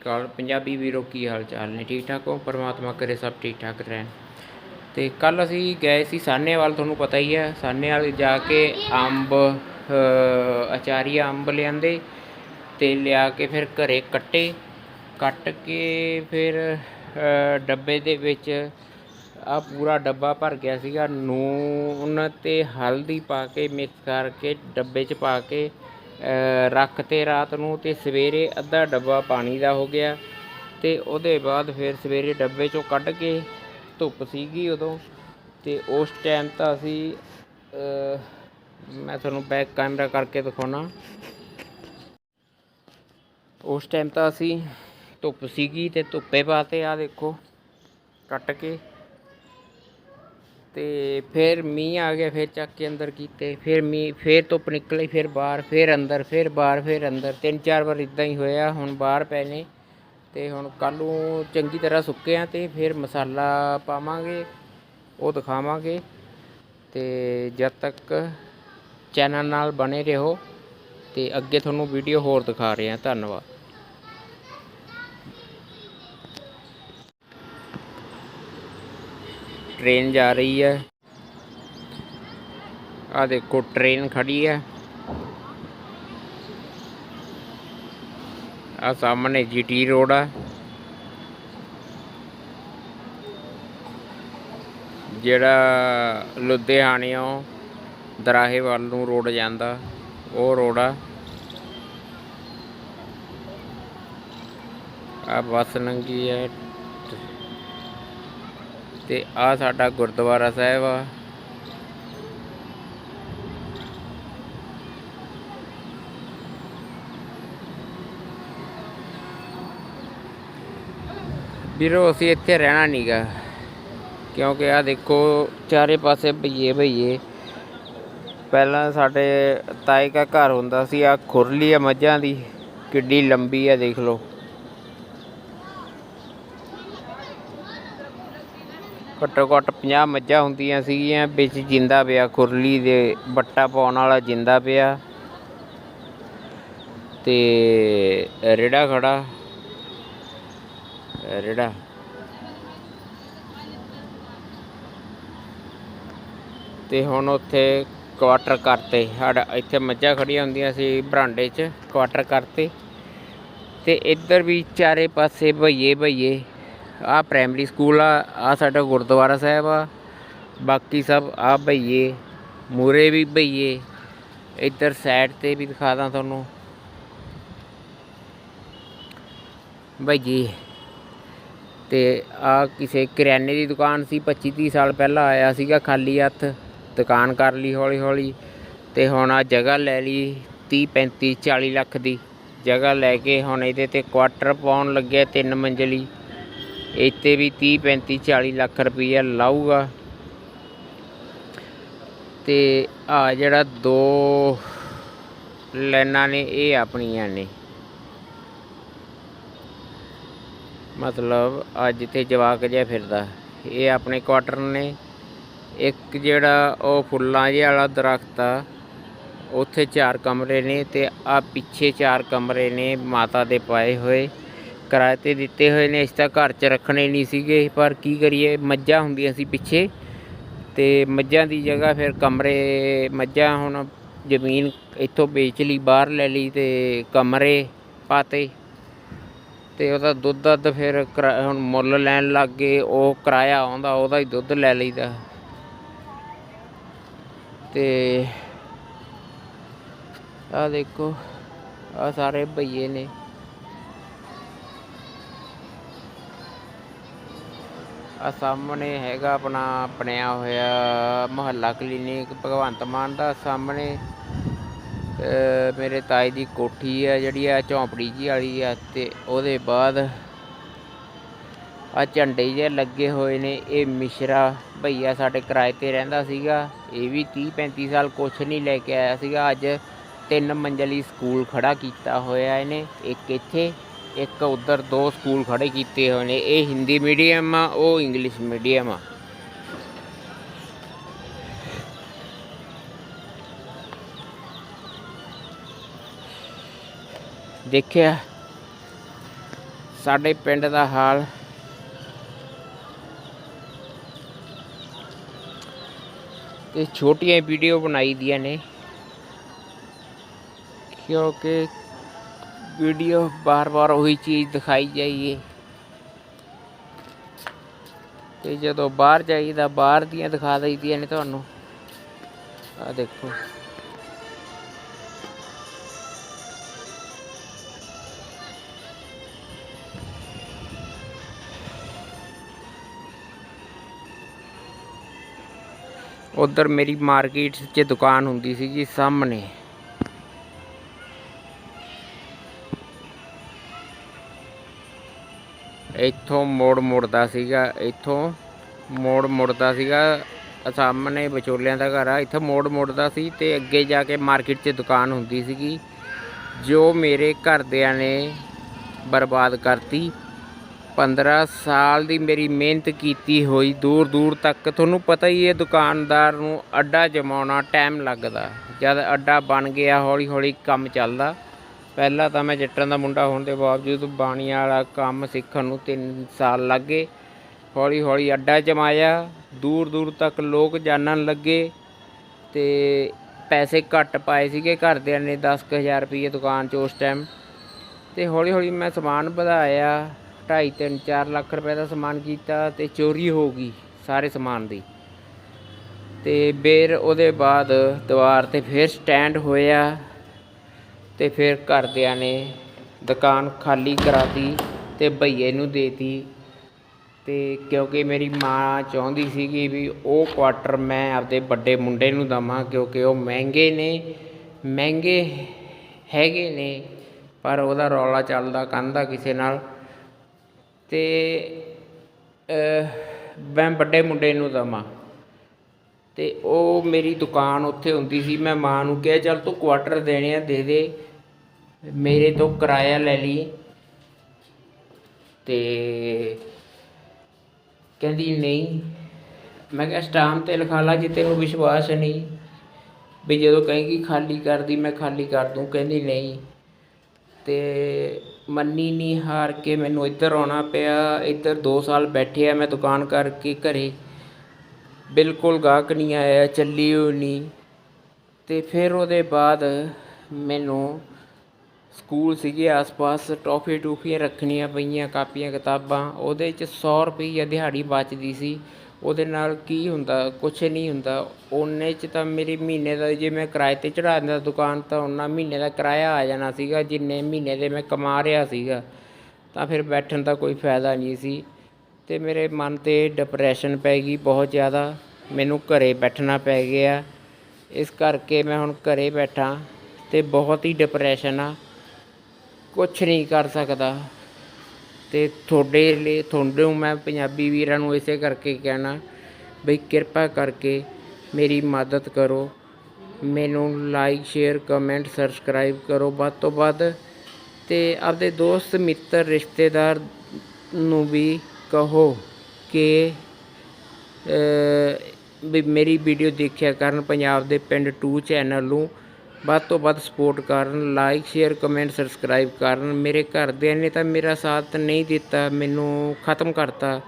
ਅਕਾਲ ਪੰਜਾਬੀ ਵੀਰੋ ਕੀ ਹਾਲ ਚਾਲ ਨੇ? ਠੀਕ ਠਾਕ ਹੋ? ਪਰਮਾਤਮਾ ਕਰੇ ਸਭ ਠੀਕ ਠਾਕ ਰਹਿਣ। ਤੇ ਕੱਲ ਅਸੀਂ ਗਏ ਸੀ ਸਾਨੇਵਾਲ ਤੁਹਾਨੂੰ ਪਤਾ ਹੀ ਹੈ। ਸਾਨੇਵਾਲ ਜਾ ਕੇ ਅੰਬ ਅ, ਅਚਾਰੀਆ ਅੰਬ ਲਿਆਂਦੇ ਤੇ ਲਿਆ ਕੇ ਫਿਰ ਘਰੇ ਕੱਟੇ। ਕੱਟ ਕੇ ਫਿਰ ਡੱਬੇ ਦੇ ਵਿੱਚ ਆ ਪੂਰਾ ਡੱਬਾ ਭਰ ਗਿਆ ਸੀਗਾ। ਨੂਨ ਤੇ ਹਲਦੀ ਪਾ ਕੇ ਮਿਕਸ ਕਰਕੇ ਡੱਬੇ 'ਚ ਪਾ ਕੇ ਰੱਖਤੇ ਰਾਤ ਨੂੰ ਤੇ ਸਵੇਰੇ ਅੱਧਾ ਡੱਬਾ ਪਾਣੀ ਦਾ ਹੋ ਗਿਆ ਤੇ ਉਹਦੇ ਬਾਅਦ ਫਿਰ ਸਵੇਰੇ ਡੱਬੇ 'ਚੋਂ ਕੱਢ ਕੇ ਧੁੱਪ ਸੀਗੀ ਉਦੋਂ ਤੇ ਉਸ ਟਾਈਮ ਤਾਂ ਅਸੀਂ ਮੈਂ ਤੁਹਾਨੂੰ ਬੈਕ ਕੈਮਰਾ ਕਰਕੇ ਦਿਖਾਉਣਾ। ਉਸ ਟਾਈਮ ਤਾਂ ਅਸੀਂ ਧੁੱਪ ਸੀਗੀ ਤੇ ਧੁੱਪੇ ਪਾਤੇ ਆ ਦੇਖੋ, ਕੱਟ ਕੇ। ਤੇ ਫਿਰ ਮੀਂਹ ਆ ਗਿਆ, ਫਿਰ ਚੱਕ ਕੇ ਅੰਦਰ ਕੀਤੇ, ਫਿਰ ਮੀਂਹ, ਫਿਰ ਧੁੱਪ ਨਿਕਲੀ, ਫਿਰ ਬਾਹਰ, ਫਿਰ ਅੰਦਰ, ਫਿਰ ਬਾਹਰ, ਫਿਰ ਅੰਦਰ। ਤਿੰਨ ਚਾਰ ਵਾਰ ਇਦਾਂ ਹੀ ਹੋਇਆ, ਹੁਣ ਬਾਹਰ ਪਏ ਨੇ ਤੇ ਹੁਣ ਕੱਲ੍ਹ ਨੂੰ ਚੰਗੀ ਤਰ੍ਹਾਂ ਸੁੱਕੇ ਆ ਤੇ ਫਿਰ ਮਸਾਲਾ ਪਾਵਾਂਗੇ, ਉਹ ਦਿਖਾਵਾਂਗੇ। ਤੇ ਜਦ ਤੱਕ ਚੈਨਲ ਨਾਲ ਬਣੇ ਰਹੋ ਤੇ ਅੱਗੇ ਤੁਹਾਨੂੰ ਵੀਡੀਓ ਹੋਰ ਦਿਖਾ ਰਹੇ ਹਾਂ। ਧੰਨਵਾਦ। ਟ੍ਰੇਨ ਜਾ ਰਹੀ ਹੈ। ਆ ਦੇਖੋ ਟ੍ਰੇਨ ਖੜੀ ਹੈ। ਆ ਸਾਹਮਣੇ ਜੀਟੀ ਰੋਡ ਆ। ਜਿਹੜਾ ਲੁਧਿਆਣਿਓਂ ਦਰਾਹੇ ਵੱਲ ਨੂੰ ਰੋਡ ਜਾਂਦਾ, ਉਹ ਰੋਡ ਆ। ਆ ਬੱਸ ਲੰਗੀ ਹੈ ਤੇ ਆ ਸਾਡਾ ਗੁਰਦੁਆਰਾ ਸਾਹਿਬ ਆ। ਵੀਰੋ, ਅਸੀਂ ਇੱਥੇ ਰਹਿਣਾ ਨਹੀਂਗਾ ਕਿਉਂਕਿ ਆ ਦੇਖੋ, ਚਾਰੇ ਪਾਸੇ ਭਈਏ ਭਈਏ। ਪਹਿਲਾਂ ਸਾਡੇ ਤਾਏ ਦਾ ਘਰ ਹੁੰਦਾ ਸੀ ਆ ਖੁਰਲੀ ਆ ਮੱਝਾਂ ਦੀ, ਕਿੱਡੀ ਲੰਬੀ ਆ, ਦੇਖ ਲਓ। ਘੱਟੋ ਘੱਟ 50 ਮੱਝਾਂ ਹੁੰਦੀਆਂ ਸੀਗੀਆਂ, ਵਿੱਚ ਜਿੰਦਾ ਪਿਆ ਖੁਰਲੀ ਦੇ ਬੱਟਾ ਪਾਉਣ ਵਾਲਾ ਜਿੰਦਾ ਪਿਆ। ਤੇ ਰੇੜਾ ਖੜਾ। ਰੇੜਾ। ਤੇ ਹੁਣ ਉੱਥੇ ਕੁਆਟਰ ਕਰਤੇ। ਸਾਡਾ ਇੱਥੇ ਮੱਝਾਂ ਖੜੀਆਂ ਹੁੰਦੀਆਂ ਸੀ ਬਰਾਂਡੇ 'ਚ ਕੁਆਟਰ ਕਰਤੇ। ਤੇ ਇੱਧਰ ਵੀ ਚਾਰੇ ਪਾਸੇ ਭਈਏ ਭਈਏ। ਆ ਪ੍ਰਾਇਮਰੀ ਸਕੂਲ ਆ ਆ ਸਾਡਾ ਗੁਰਦੁਆਰਾ ਸਾਹਿਬ ਆ। ਬਾਕੀ ਸਭ ਆ ਭਈਏ ਮੂਰੇ ਵੀ ਭਈਏ ਇੱਧਰ ਸਾਈਡ ਤੇ ਵੀ ਦਿਖਾ ਦਾਂ ਤੁਹਾਨੂੰ। ਭਈਏ ਤੇ ਆ ਕਿਸੇ ਕਰਿਆਨੇ ਦੀ ਦੁਕਾਨ ਸੀ 25 30 ਸਾਲ ਪਹਿਲਾਂ ਆਇਆ ਸੀਗਾ ਖਾਲੀ ਹੱਥ, ਦੁਕਾਨ ਕਰ ਲਈ ਹੌਲੀ ਹੌਲੀ ਤੇ ਹੁਣ ਆ ਜਗ੍ਹਾ ਲੈ ਲਈ 30 35 40 ਲੱਖ ਦੀ। ਜਗ੍ਹਾ ਲੈ ਕੇ ਹੁਣ ਇਹਦੇ ਤੇ ਕੁਆਟਰ ਪਾਉਣ ਲੱਗਿਆ ਤਿੰਨ ਮੰਜ਼ਲੀ। ਇੱਥੇ ਵੀ 30 35 40 ਲੱਖ ਰੁਪਈਆ ਲਾਊਗਾ। ਤੇ ਆ ਜਿਹੜਾ ਦੋ ਲਾਈਨਾਂ ਨੇ, ਇਹ ਆਪਣੀਆਂ ਨੇ। ਮਤਲਬ ਅੱਜ ਜਿੱਥੇ ਜਵਾਕ ਜਿਹਾ ਫਿਰਦਾ। ਇਹ ਆਪਣੇ ਕੁਆਟਰ ਨੇ। ਇੱਕ ਜਿਹੜਾ ਉਹ ਫੁੱਲਾਂ ਜਿਹਾ ਵਾਲਾ ਦਰਖਤ ਆ, ਉੱਥੇ ਚਾਰ ਕਮਰੇ ਨੇ ਤੇ ਆ ਪਿੱਛੇ ਚਾਰ ਕਮਰੇ ਨੇ ਮਾਤਾ ਦੇ ਪਾਏ ਹੋਏ। ਕਿਰਾਏ ਤੇ ਦਿੱਤੇ ਹੋਏ ਨੇ ਇਸ ਤਾਂ ਘਰ 'ਚ ਰੱਖਣੇ ਨਹੀਂ ਸੀਗੇ, ਪਰ ਕੀ ਕਰੀਏ, ਮੱਝਾਂ ਹੁੰਦੀਆਂ ਸੀ ਪਿੱਛੇ ਤੇ ਮੱਝਾਂ ਦੀ ਜਗ੍ਹਾ ਫਿਰ ਕਮਰੇ, ਮੱਝਾਂ ਹੁਣ ਜ਼ਮੀਨ ਇੱਥੋਂ ਵੇਚ ਲਈ, ਬਾਹਰ ਲੈ ਲਈ ਤੇ ਕਮਰੇ ਪਾਤੇ ਤੇ ਉਹਦਾ ਦੁੱਧ ਦੱਧ ਫਿਰ ਕਿਰਾ- ਹੁਣ ਮੁੱਲ ਲੈਣ ਲੱਗ ਗਏ, ਉਹ ਕਿਰਾਇਆ ਆਉਂਦਾ, ਉਹਦਾ ਹੀ ਦੁੱਧ ਲੈ ਲਈਦਾ ਤੇ ਆ ਦੇਖੋ ਆ ਸਾਰੇ ਭਈਏ ਨੇ। ਆ ਸਾਹਮਣੇ ਹੈਗਾ ਆਪਣਾ ਬਣਿਆ ਹੋਇਆ ਮੁਹੱਲਾ ਕਲੀਨਿਕ ਭਗਵੰਤ ਮਾਨ ਦਾ ਸਾਹਮਣੇ। ਮੇਰੇ ਤਾਏ ਦੀ ਕੋਠੀ ਆ ਜਿਹੜੀ ਆ ਝੌਂਪੜੀ ਜੀ ਵਾਲੀ ਆ ਤੇ ਉਹਦੇ ਬਾਅਦ ਆ ਝੰਡੇ ਜਿਹੇ ਲੱਗੇ ਹੋਏ ਨੇ, ਇਹ ਮਿਸ਼ਰਾ ਭਈਆ ਸਾਡੇ ਕਿਰਾਏ ਤੇ ਰਹਿੰਦਾ ਸੀਗਾ। ਇਹ ਵੀ 30 35 ਸਾਲ ਕੁਛ ਨਹੀਂ ਲੈ ਕੇ ਆਇਆ ਸੀਗਾ। ਅੱਜ ਤਿੰਨ ਮੰਜ਼ਲੀ ਸਕੂਲ ਖੜਾ ਕੀਤਾ ਹੋਇਆ ਇਹਨੇ, ਇੱਕ ਇੱਥੇ ਇੱਕ ਉਧਰ ਦੋ ਸਕੂਲ ਖੜੇ ਕੀਤੇ ਹੋਏ ਨੇ, ਇਹ ਹਿੰਦੀ ਮੀਡੀਅਮ ਆ, ਉਹ ਇੰਗਲਿਸ਼ ਮੀਡੀਅਮ ਆ। ਦੇਖਿਆ, ਸਾਡੇ ਪਿੰਡ ਦਾ ਹਾਲ ਤੇ ਛੋਟੀਆਂ ਵੀਡੀਓ ਬਣਾਈ ਦੀਆਂ ਨੇ, ਕਿਉਂਕਿ ਵੀਡੀਓ ਬਾਰ-ਬਾਰ ਉਹੀ ਚੀਜ਼ ਦਿਖਾਈ ਜਾਈਏ। ਤੇ ਜਦੋਂ ਬਾਹਰ ਜਾਈਦਾ, ਬਾਹਰ ਦੀਆਂ ਦਿਖਾ ਦਈਦੀਆਂ ਨੇ ਤੁਹਾਨੂੰ। ਆ ਦੇਖੋ। ਉਧਰ ਮੇਰੀ ਮਾਰਕੀਟ 'ਚ ਦੁਕਾਨ ਹੁੰਦੀ ਸੀ ਜੀ, ਸਾਹਮਣੇ। ਇੱਥੋਂ ਮੋੜ ਮੁੜਦਾ ਸੀਗਾ, ਇੱਥੋਂ ਮੋੜ ਮੁੜਦਾ ਸੀਗਾ, ਸਾਹਮਣੇ ਵਿਚੋਲਿਆਂ ਦਾ ਘਰ ਆ, ਇੱਥੋਂ ਮੋੜ ਮੁੜਦਾ ਸੀ ਤੇ ਅੱਗੇ ਜਾ ਕੇ ਮਾਰਕੀਟ 'ਚ ਦੁਕਾਨ ਹੁੰਦੀ ਸੀਗੀ, ਜੋ ਮੇਰੇ ਘਰਦਿਆਂ ਨੇ ਬਰਬਾਦ ਕਰਤੀ। 15 ਸਾਲ ਦੀ ਮੇਰੀ ਮਿਹਨਤ ਕੀਤੀ ਹੋਈ ਦੂਰ ਦੂਰ ਤੱਕ ਤੁਹਾਨੂੰ ਪਤਾ ਹੀ ਹੈ ਦੁਕਾਨਦਾਰ ਨੂੰ ਅੱਡਾ ਜਮਾਉਣਾ ਟਾਈਮ ਲੱਗਦਾ, ਜਦ ਅੱਡਾ ਬਣ ਗਿਆ ਹੌਲੀ ਹੌਲੀ ਕੰਮ ਚੱਲਦਾ। ਪਹਿਲਾਂ ਤਾਂ ਮੈਂ ਜੱਟਾਂ ਦਾ ਮੁੰਡਾ ਹੋਣ ਦੇ ਬਾਵਜੂਦ ਬਾਣੀ ਵਾਲਾ ਕੰਮ ਸਿੱਖਣ ਨੂੰ 3 ਸਾਲ ਲੱਗੇ। ਹੌਲੀ ਹੌਲੀ ਅੱਡਾ ਜਮਾਇਆ। ਦੂਰ ਦੂਰ ਤੱਕ ਲੋਕ ਜਾਣਨ ਲੱਗੇ ਤੇ ਪੈਸੇ ਘੱਟ ਪਾਏ ਸੀਗੇ। ਘਰਦਿਆਂ ਨੇ 10000 ਰੁਪਏ ਦੁਕਾਨ 'ਚ ਉਸ ਟਾਈਮ ਤੇ ਹੌਲੀ ਹੌਲੀ ਮੈਂ ਸਮਾਨ ਵਧਾਇਆ। 2.5 3 4 ਲੱਖ ਰੁਪਏ ਦਾ ਸਮਾਨ ਕੀਤਾ ਤੇ ਚੋਰੀ ਹੋ ਗਈ ਸਾਰੇ ਸਮਾਨ ਦੀ। ਤੇ ਫਿਰ ਉਹਦੇ ਬਾਅਦ ਦੀਵਾਰ ਤੇ ਫਿਰ ਸਟੈਂਡ ਹੋਇਆ। ਤੇ ਫਿਰ ਘਰਦਿਆਂ ਨੇ ਦੁਕਾਨ ਖਾਲੀ ਕਰਾਤੀ ਤੇ ਭਈਏ ਨੂੰ ਦੇਤੀ। ਤੇ ਕਿਉਂਕਿ ਮੇਰੀ ਮਾਂ ਚਾਹੁੰਦੀ ਸੀਗੀ ਵੀ ਉਹ ਕੁਆਟਰ ਮੈਂ ਆਪਦੇ ਵੱਡੇ ਮੁੰਡੇ ਨੂੰ ਦਵਾਂ ਕਿਉਂਕਿ ਉਹ ਮਹਿੰਗੇ ਨੇ, ਮਹਿੰਗੇ ਹੈਗੇ ਨੇ, ਪਰ ਉਹਦਾ ਰੌਲਾ ਚੱਲਦਾ ਕੰਧਾ ਕਿਸੇ ਨਾਲ। ਤੇ ਮੈਂ ਵੱਡੇ ਮੁੰਡੇ ਨੂੰ ਦਵਾਂ। ਤੇ ਉਹ ਮੇਰੀ ਦੁਕਾਨ ਉੱਥੇ ਹੁੰਦੀ ਸੀ, ਮੈਂ ਮਾਂ ਨੂੰ ਕਿਹਾ, ਚੱਲ ਤੂੰ ਕੁਆਟਰ ਦੇਣੇ ਆ, ਦੇ ਦੇ। ਮੇਰੇ ਤੋਂ ਕਿਰਾਇਆ ਲੈ ਲਈ ਤੇ ਕਹਿੰਦੀ ਨਹੀਂ। ਮੈਂ ਕਿਹਾ ਸਟਾਮ ਤੇ ਲਿਖਾ ਲਾ, ਜੇ ਤੈਨੂੰ ਵਿਸ਼ਵਾਸ ਨਹੀਂ ਵੀ ਜਦੋਂ ਕਹੇਗੀ ਖਾਲੀ ਕਰਦੀ ਮੈਂ ਖਾਲੀ ਕਰ ਦੂੰ, ਕਹਿੰਦੀ ਨਹੀਂ। ਤੇ ਮੰਨੀ ਨਹੀਂ ਹਾਰ ਕੇ ਮੈਨੂੰ ਇੱਧਰ ਆਉਣਾ ਪਿਆ, ਇੱਧਰ 2 ਸਾਲ ਬੈਠੇ ਆ ਮੈਂ ਦੁਕਾਨ ਕਰਕੇ ਘਰੇ। ਬਿਲਕੁਲ ਗਾਹਕ ਨਹੀਂ ਆਇਆ, ਚੱਲੀ ਹੋਈ ਨਹੀਂ। ਤੇ ਫਿਰ ਉਹਦੇ ਬਾਅਦ ਮੈਨੂੰ ਸਕੂਲ ਸੀਗੇ ਆਸ-ਪਾਸ ਟੌਫੀ ਟੂਫੀਆਂ ਰੱਖਣੀਆਂ ਪਈਆਂ, ਕਾਪੀਆਂ, ਕਿਤਾਬਾਂ। ਉਹਦੇ 'ਚ 100 ਰੁਪਈਆ ਦਿਹਾੜੀ ਬਚਦੀ ਸੀ। ਉਹਦੇ ਨਾਲ ਕੀ ਹੁੰਦਾ, ਕੁਛ ਨਹੀਂ ਹੁੰਦਾ। ਉਹਨੇ 'ਚ ਤਾਂ ਮੇਰੇ ਮਹੀਨੇ ਦਾ, ਜੇ ਮੈਂ ਕਿਰਾਏ ਤੇ ਚੜ੍ਹਾ ਦਿੰਦਾ ਦੁਕਾਨ, ਤਾਂ ਉਹਨਾਂ ਮਹੀਨੇ ਦਾ ਕਿਰਾਇਆ ਆ ਜਾਣਾ ਸੀਗਾ, ਜਿੰਨੇ ਮਹੀਨੇ ਦੇ ਮੈਂ ਕਮਾ ਰਿਹਾ ਸੀਗਾ। ਤਾਂ ਫਿਰ ਬੈਠਣ ਦਾ ਕੋਈ ਫਾਇਦਾ ਨਹੀਂ ਸੀ। ਅਤੇ ਮੇਰੇ ਮਨ ਤੇ ਡਿਪਰੈਸ਼ਨ ਪੈ ਗਈ ਬਹੁਤ ਜ਼ਿਆਦਾ। ਮੈਨੂੰ ਘਰ ਬੈਠਣਾ ਪੈ ਗਿਆ। ਇਸ ਕਰਕੇ ਮੈਂ ਹੁਣ ਘਰ ਬੈਠਾ ਅਤੇ ਬਹੁਤ ਹੀ ਡਿਪਰੈਸ਼ਨ ਆ। ਕੁਛ ਨਹੀਂ ਕਰ ਸਕਦਾ। ਤੇ ਤੁਹਾਡੇ ਲਈ ਤੁਹਾਨੂੰ ਮੈਂ ਪੰਜਾਬੀ ਵੀਰਾਂ ਨੂੰ ਇਸੇ ਕਰਕੇ ਕਹਿਣਾ ਬਈ ਕਿਰਪਾ ਕਰਕੇ ਮੇਰੀ ਮਦਦ ਕਰੋ। ਮੈਨੂੰ ਲਾਈਕ ਸ਼ੇਅਰ ਕਮੈਂਟ ਸਬਸਕ੍ਰਾਈਬ ਕਰੋ ਵੱਧ ਤੋਂ ਵੱਧ। ਤੇ ਆਪਦੇ ਦੋਸਤ, ਮਿੱਤਰ, ਰਿਸ਼ਤੇਦਾਰ ਨੂੰ ਵੀ ਕਹੋ ਕਿ ਵੀ ਮੇਰੀ ਵੀਡੀਓ ਦੇਖਿਆ ਕਰਨ ਪੰਜਾਬ ਦੇ ਪਿੰਡ 2 ਚੈਨਲ ਨੂੰ। ਵੱਧ ਤੋਂ ਵੱਧ ਸਪੋਰਟ ਕਰਨ ਲਾਈਕ ਸ਼ੇਅਰ ਕਮੈਂਟ ਸਬਸਕ੍ਰਾਈਬ ਕਰਨ। ਮੇਰੇ ਘਰਦਿਆਂ ਨੇ ਤਾਂ ਮੇਰਾ ਸਾਥ ਨਹੀਂ ਦਿੱਤਾ, ਮੈਨੂੰ ਖਤਮ ਕਰਤਾ।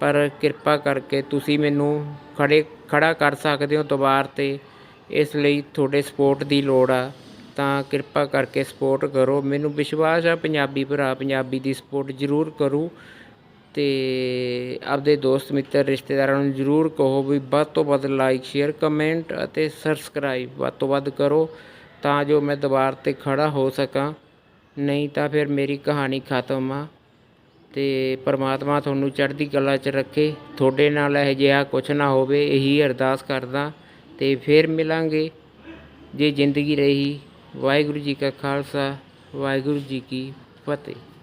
ਪਰ ਕਿਰਪਾ ਕਰਕੇ ਤੁਸੀਂ ਮੈਨੂੰ ਖੜੇ, ਖੜਾ ਕਰ ਸਕਦੇ ਹੋ ਦੁਬਾਰ ਤੇ। ਇਸ ਲਈ ਤੁਹਾਡੇ ਸਪੋਰਟ ਦੀ ਲੋੜ ਆ। ਤਾਂ ਕਿਰਪਾ ਕਰਕੇ ਸਪੋਰਟ ਕਰੋ। ਮੈਨੂੰ ਵਿਸ਼ਵਾਸ ਆ ਪੰਜਾਬੀ ਭਰਾ, ਪੰਜਾਬੀ ਦੀ ਸਪੋਰਟ ਜ਼ਰੂਰ ਕਰੂ ਤੇ ਆਪਦੇ ਦੋਸਤ, ਮਿੱਤਰ, ਰਿਸ਼ਤੇਦਾਰਾਂ ਨੂੰ ਜ਼ਰੂਰ ਕਹੋ ਵੀ ਵੱਧ ਤੋਂ ਵੱਧ ਲਾਈਕ ਸ਼ੇਅਰ ਕਮੈਂਟ ਅਤੇ ਸਬਸਕ੍ਰਾਈਬ ਵੱਧ ਤੋਂ ਵੱਧ ਕਰੋ। ਤਾਂ ਜੋ ਮੈਂ ਦੀਵਾਰ ਤੇ ਖੜ੍ਹਾ ਹੋ ਸਕਾਂ। ਨਹੀਂ ਤਾਂ ਫਿਰ ਮੇਰੀ ਕਹਾਣੀ ਖਤਮ ਆ ਅਤੇ ਪਰਮਾਤਮਾ ਤੁਹਾਨੂੰ ਚੜ੍ਹਦੀ ਕਲਾ 'ਚ ਰੱਖੇ। ਤੁਹਾਡੇ ਨਾਲ ਇਹੋ ਜਿਹਾ ਕੁਛ ਨਾ ਹੋਵੇ, ਇਹੀ ਅਰਦਾਸ ਕਰਦਾ। ਅਤੇ ਫਿਰ ਮਿਲਾਂਗੇ ਜੇ ਜ਼ਿੰਦਗੀ ਰਹੀ। ਵਾਹਿਗੁਰੂ ਜੀ ਕਾ ਖਾਲਸਾ, ਵਾਹਿਗੁਰੂ ਜੀ ਕੀ ਫਤਿਹ।